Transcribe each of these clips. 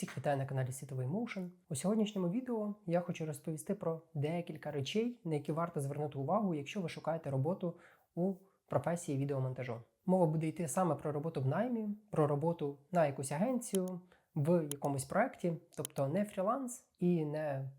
Всіх вітаю на каналі Світовий Motion. У сьогоднішньому відео я хочу розповісти про декілька речей, на які варто звернути увагу, якщо ви шукаєте роботу у професії відеомонтажу. Мова буде йти саме про роботу в наймі, про роботу на якусь агенцію в якомусь проєкті, тобто не фріланс і не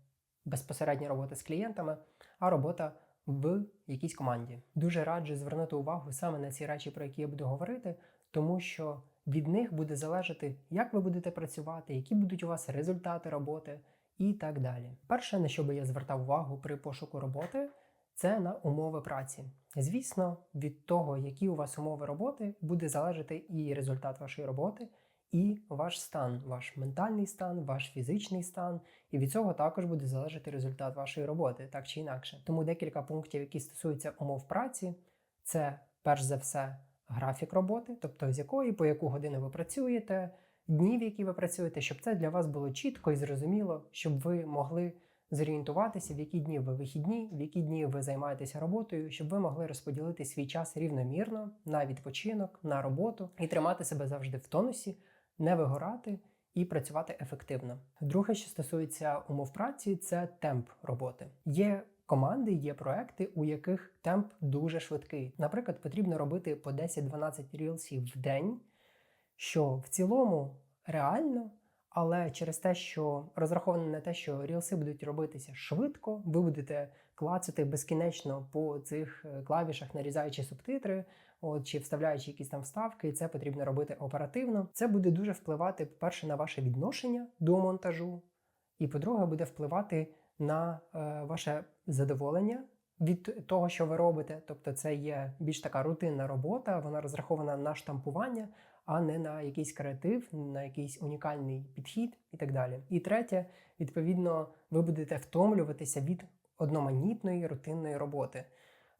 безпосередня робота з клієнтами, а робота в якійсь команді. Дуже раджу звернути увагу саме на ці речі, про які я буду говорити, тому що від них буде залежати, як ви будете працювати, які будуть у вас результати роботи і так далі. Перше, на що би я звертав увагу при пошуку роботи, це на умови праці. Звісно, від того, які у вас умови роботи, буде залежати і результат вашої роботи, і ваш стан, ваш ментальний стан, ваш фізичний стан, і від цього також буде залежати результат вашої роботи, так чи інакше. Тому декілька пунктів, які стосуються умов праці, це перш за все графік роботи, тобто з якої по яку годину ви працюєте, днів, які ви працюєте, щоб це для вас було чітко і зрозуміло, щоб ви могли зорієнтуватися, в які дні ви вихідні, в які дні ви займаєтеся роботою, щоб ви могли розподілити свій час рівномірно на відпочинок, на роботу і тримати себе завжди в тонусі, не вигорати. І працювати ефективно. Друге, що стосується умов праці, це темп роботи. Є команди, є проекти, у яких темп дуже швидкий. Наприклад, потрібно робити по 10-12 рілсів в день, що в цілому реально, але через те, що розраховано на те, що рілси будуть робитися швидко, ви будете клацати безкінечно по цих е, клавішах, нарізаючи субтитри, от, чи вставляючи якісь там вставки, це потрібно робити оперативно. Це буде дуже впливати, по-перше, на ваше відношення до монтажу, і по-друге, буде впливати на е, ваше задоволення від того, що ви робите. Тобто, це є більш така рутинна робота, вона розрахована на штампування, а не на якийсь креатив, на якийсь унікальний підхід і так далі. І третє, відповідно, ви будете втомлюватися від одноманітної рутинної роботи.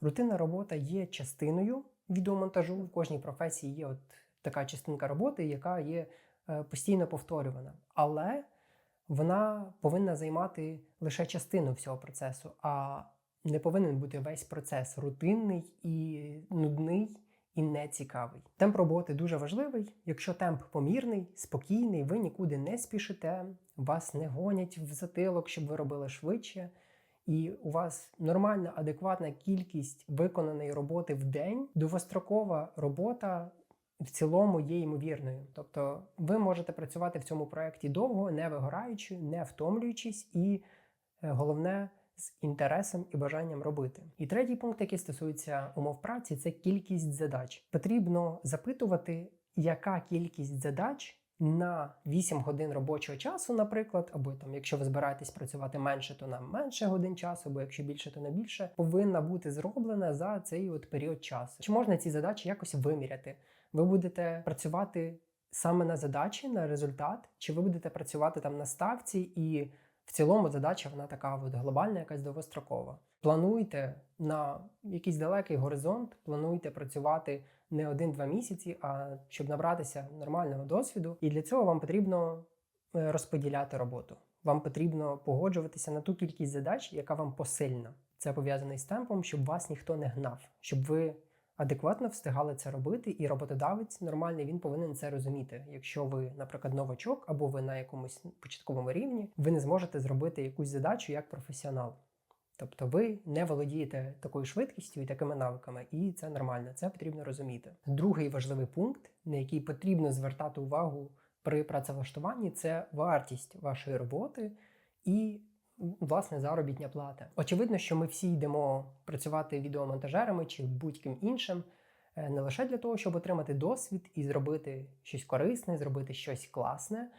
Рутинна робота є частиною відеомонтажу. В кожній професії є от така частинка роботи, яка є е, постійно повторювана. Але вона повинна займати лише частину всього процесу, а не повинен бути весь процес рутинний і нудний і нецікавий. Темп роботи дуже важливий. Якщо темп помірний, спокійний, ви нікуди не спішите, вас не гонять в затилок, щоб ви робили швидше. І у вас нормальна, адекватна кількість виконаної роботи в день, довгострокова робота в цілому є ймовірною. Тобто ви можете працювати в цьому проєкті довго, не вигораючи, не втомлюючись, і е, головне з інтересом і бажанням робити. І третій пункт, який стосується умов праці, це кількість задач. Потрібно запитувати, яка кількість задач. На 8 годин робочого часу, наприклад, або там, якщо ви збираєтесь працювати менше, то на менше годин часу, або якщо більше, то на більше, повинна бути зроблена за цей от період часу. Чи можна ці задачі якось виміряти? Ви будете працювати саме на задачі, на результат, чи ви будете працювати там на ставці, і в цілому задача вона така от глобальна, якась довгострокова. Плануйте на якийсь далекий горизонт, плануйте працювати не один-два місяці, а щоб набратися нормального досвіду. І для цього вам потрібно е, розподіляти роботу. Вам потрібно погоджуватися на ту кількість задач, яка вам посильна. Це пов'язаний з темпом, щоб вас ніхто не гнав, щоб ви адекватно встигали це робити, і роботодавець нормальний він повинен це розуміти. Якщо ви, наприклад, новачок або ви на якомусь початковому рівні, ви не зможете зробити якусь задачу як професіонал. Тобто ви не володієте такою швидкістю і такими навиками, і це нормально, це потрібно розуміти. Другий важливий пункт, на який потрібно звертати увагу при працевлаштуванні, це вартість вашої роботи і власне заробітня плата. Очевидно, що ми всі йдемо працювати відеомонтажерами чи будь-ким іншим. е, Не лише для того, щоб отримати досвід і зробити щось корисне, зробити щось класне,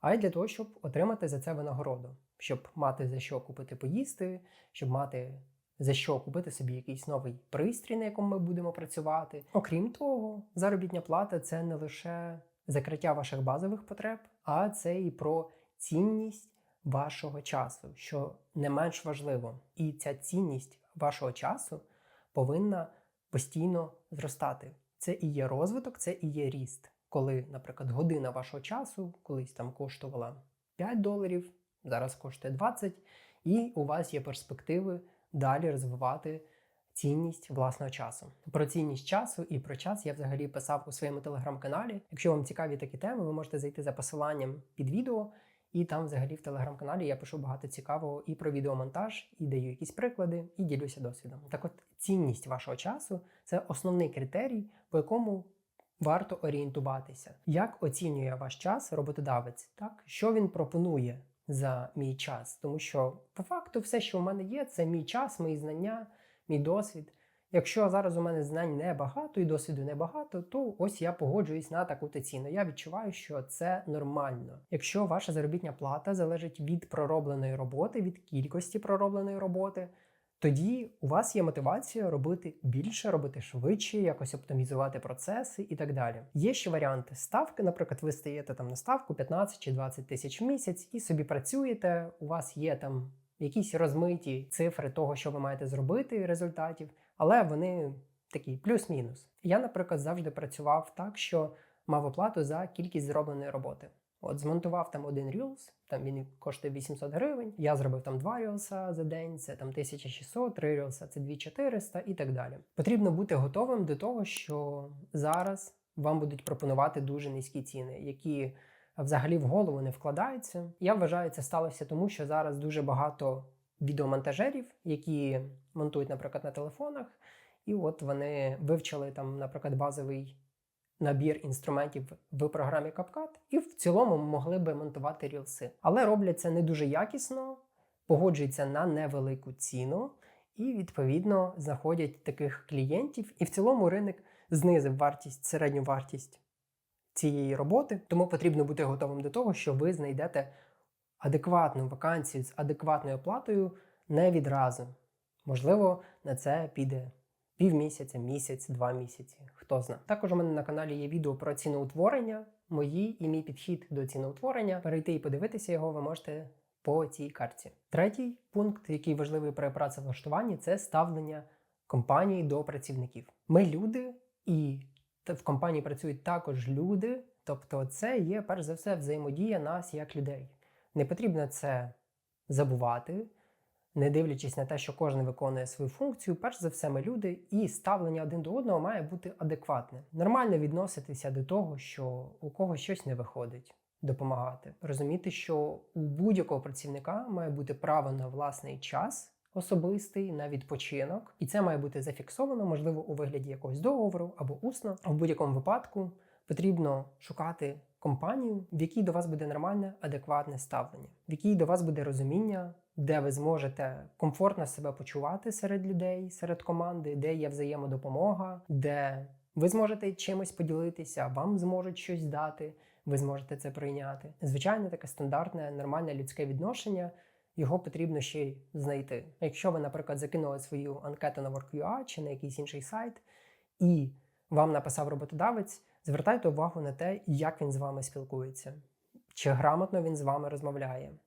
а й для того, щоб отримати за це винагороду, щоб мати за що купити поїсти, щоб мати за що купити собі якийсь новий пристрій, на якому ми будемо працювати. Окрім того, заробітня плата це не лише закриття ваших базових потреб, а це і про цінність вашого часу, що не менш важливо. І ця цінність вашого часу повинна постійно зростати. Це і є розвиток, це і є ріст. Коли, наприклад, година вашого часу колись там коштувала 5 доларів, зараз коштує 20, і у вас є перспективи далі розвивати цінність власного часу. Про цінність часу і про час я взагалі писав у своєму телеграм-каналі. Якщо вам цікаві такі теми, ви можете зайти за посиланням під відео І там, взагалі, в телеграм-каналі я пишу багато цікавого і про відеомонтаж, і даю якісь приклади, і ділюся досвідом. Так, от цінність вашого часу це основний критерій, по якому варто орієнтуватися. Як оцінює ваш час роботодавець? Так, що він пропонує за мій час? Тому що по факту все, що в мене є, це мій час, мої знання, мій досвід. Якщо зараз у мене знань небагато і досвіду небагато, то ось я погоджуюсь на таку ціну. Я відчуваю, що це нормально. Якщо ваша заробітня плата залежить від проробленої роботи, від кількості проробленої роботи, тоді у вас є мотивація робити більше, робити швидше, якось оптимізувати процеси і так далі. Є ще варіанти ставки. Наприклад, ви стаєте там на ставку 15 чи 20 тисяч в місяць і собі працюєте. У вас є там якісь розмиті цифри того, що ви маєте зробити, результатів, але вони такі плюс-мінус. Я, наприклад, завжди працював так, що мав оплату за кількість зробленої роботи. От змонтував там один Reels, там він коштує 800 гривень. Я зробив там два Reels за день, це там 1600, три Reels – це 2400 і так далі. Потрібно бути готовим до того, що зараз вам будуть пропонувати дуже низькі ціни, які взагалі в голову не вкладаються. Я вважаю, це сталося тому, що зараз дуже багато відеомонтажерів, які монтують, наприклад, на телефонах, і от вони вивчили там, наприклад, базовий набір інструментів в програмі CapCut і в цілому могли би монтувати рілси. Але роблять це не дуже якісно, погоджуються на невелику ціну і, відповідно, знаходять таких клієнтів. І в цілому ринок знизив вартість, середню вартість цієї роботи. Тому потрібно бути готовим до того, що ви знайдете адекватну вакансію з адекватною оплатою не відразу. Можливо, на це піде півмісяця, місяць, два місяці. Хто знає. Також у мене на каналі є відео про ціноутворення, мої і мій підхід до ціноутворення. Перейти і подивитися його ви можете по цій карті. Третій пункт, який важливий при працевлаштуванні, це ставлення компанії до працівників. Ми люди, і в компанії працюють також люди. Тобто, це є перш за все взаємодія нас як людей. Не потрібно це забувати не дивлячись на те, що кожен виконує свою функцію, перш за все, ми люди, і ставлення один до одного має бути адекватне. Нормально відноситися до того, що у когось щось не виходить, допомагати. Розуміти, що у будь-якого працівника має бути право на власний час. Особистий на відпочинок, і це має бути зафіксовано, можливо, у вигляді якогось договору або усно. В будь-якому випадку потрібно шукати компанію, в якій до вас буде нормальне, адекватне ставлення, в якій до вас буде розуміння де ви зможете комфортно себе почувати серед людей, серед команди, де є взаємодопомога, де ви зможете чимось поділитися, вам зможуть щось дати, ви зможете це прийняти. Звичайно, таке стандартне, нормальне людське відношення. Його потрібно ще й знайти. Якщо ви, наприклад, закинули свою анкету на Work.ua чи на якийсь інший сайт, і вам написав роботодавець, звертайте увагу на те, як він з вами спілкується, чи грамотно він з вами розмовляє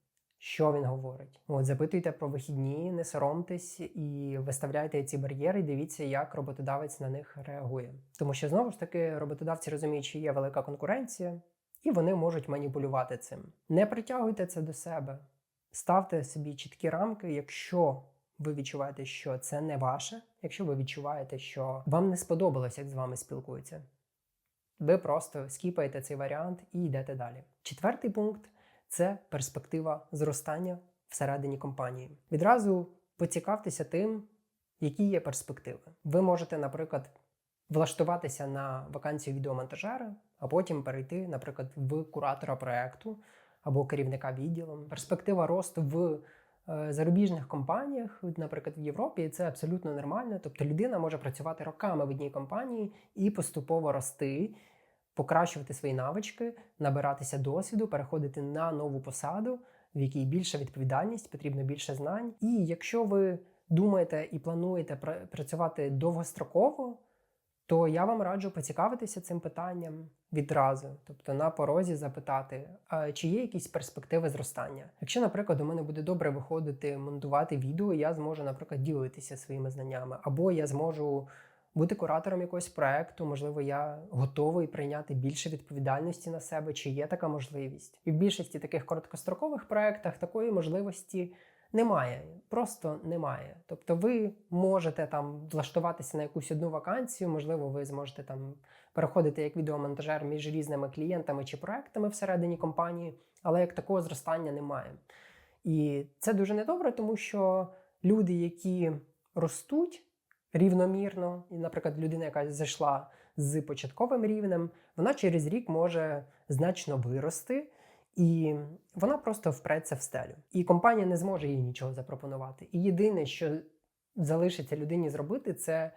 що він говорить. От запитуйте про вихідні, не соромтесь і виставляйте ці бар'єри, і дивіться, як роботодавець на них реагує. Тому що знову ж таки роботодавці розуміють, що є велика конкуренція, і вони можуть маніпулювати цим. Не притягуйте це до себе, ставте собі чіткі рамки, якщо. Ви відчуваєте, що це не ваше, якщо ви відчуваєте, що вам не сподобалось, як з вами спілкуються, ви просто скіпаєте цей варіант і йдете далі. Четвертий пункт це перспектива зростання всередині компанії. Відразу поцікавтеся тим, які є перспективи. Ви можете, наприклад, влаштуватися на вакансію відеомонтажера, а потім перейти, наприклад, в куратора проекту або керівника відділом. Перспектива росту в зарубіжних компаніях, наприклад, в Європі, це абсолютно нормально. Тобто людина може працювати роками в одній компанії і поступово рости покращувати свої навички, набиратися досвіду, переходити на нову посаду, в якій більша відповідальність, потрібно більше знань. І якщо ви думаєте і плануєте працювати довгостроково, то я вам раджу поцікавитися цим питанням відразу, тобто на порозі запитати, а чи є якісь перспективи зростання. Якщо, наприклад, у мене буде добре виходити монтувати відео, я зможу, наприклад, ділитися своїми знаннями, або я зможу бути куратором якогось проекту, можливо, я готовий прийняти більше відповідальності на себе, чи є така можливість. І в більшості таких короткострокових проектах такої можливості немає, просто немає. Тобто, ви можете там влаштуватися на якусь одну вакансію, можливо, ви зможете там переходити як відеомонтажер між різними клієнтами чи проектами всередині компанії. але як такого зростання немає. І це дуже недобре, тому що люди, які ростуть рівномірно, і, наприклад, людина, яка зайшла з початковим рівнем, вона через рік може значно вирости. І вона просто впреться в стелю. І компанія не зможе їй нічого запропонувати. І єдине, що залишиться людині зробити, це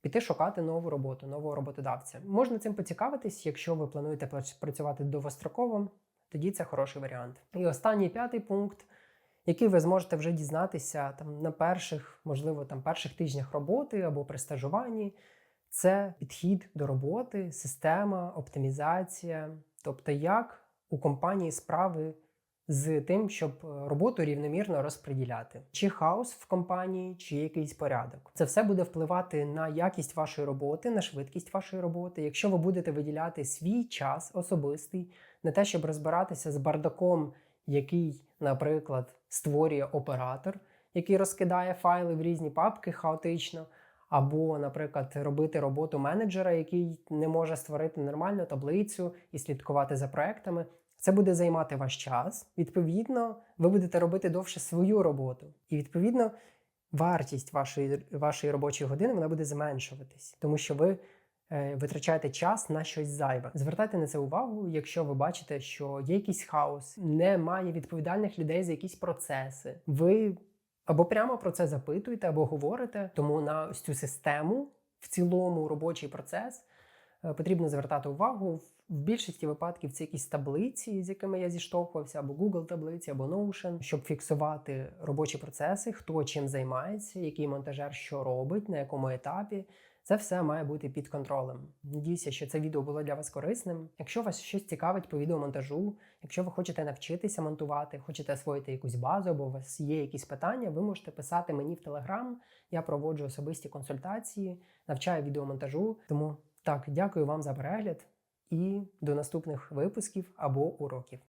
піти шукати нову роботу, нового роботодавця. Можна цим поцікавитись, якщо ви плануєте прац- працювати довгостроково, тоді це хороший варіант. І останній п'ятий пункт, який ви зможете вже дізнатися там на перших, можливо, там перших тижнях роботи або при стажуванні, це підхід до роботи, система, оптимізація, тобто як у компанії справи з тим, щоб е, роботу рівномірно розподіляти. Чи хаос в компанії, чи якийсь порядок. Це все буде впливати на якість вашої роботи, на швидкість вашої роботи. Якщо ви будете виділяти свій час особистий на те, щоб розбиратися з бардаком, який, наприклад, створює оператор, який розкидає файли в різні папки хаотично. Або, наприклад, робити роботу менеджера, який не може створити нормальну таблицю і слідкувати за проектами. Це буде займати ваш час. Відповідно, ви будете робити довше свою роботу. І відповідно, вартість вашої, вашої робочої години вона буде зменшуватись, тому що ви е, витрачаєте час на щось зайве. Звертайте на це увагу, якщо ви бачите, що є якийсь хаос, немає відповідальних людей за якісь процеси. Ви або прямо про це запитуєте, або говорите. Тому на ось цю систему в цілому робочий процес е, потрібно звертати увагу. В більшості випадків це якісь таблиці, з якими я зіштовхувався, або Google таблиці, або Notion, щоб фіксувати робочі процеси, хто чим займається, який монтажер що робить, на якому етапі. Це все має бути під контролем. Надіюся, що це відео було для вас корисним. Якщо вас щось цікавить по відеомонтажу, якщо ви хочете навчитися монтувати, хочете освоїти якусь базу, або у вас є якісь питання, ви можете писати мені в Телеграм. Я проводжу особисті консультації, навчаю відеомонтажу. Тому так, дякую вам за перегляд і до наступних випусків або уроків.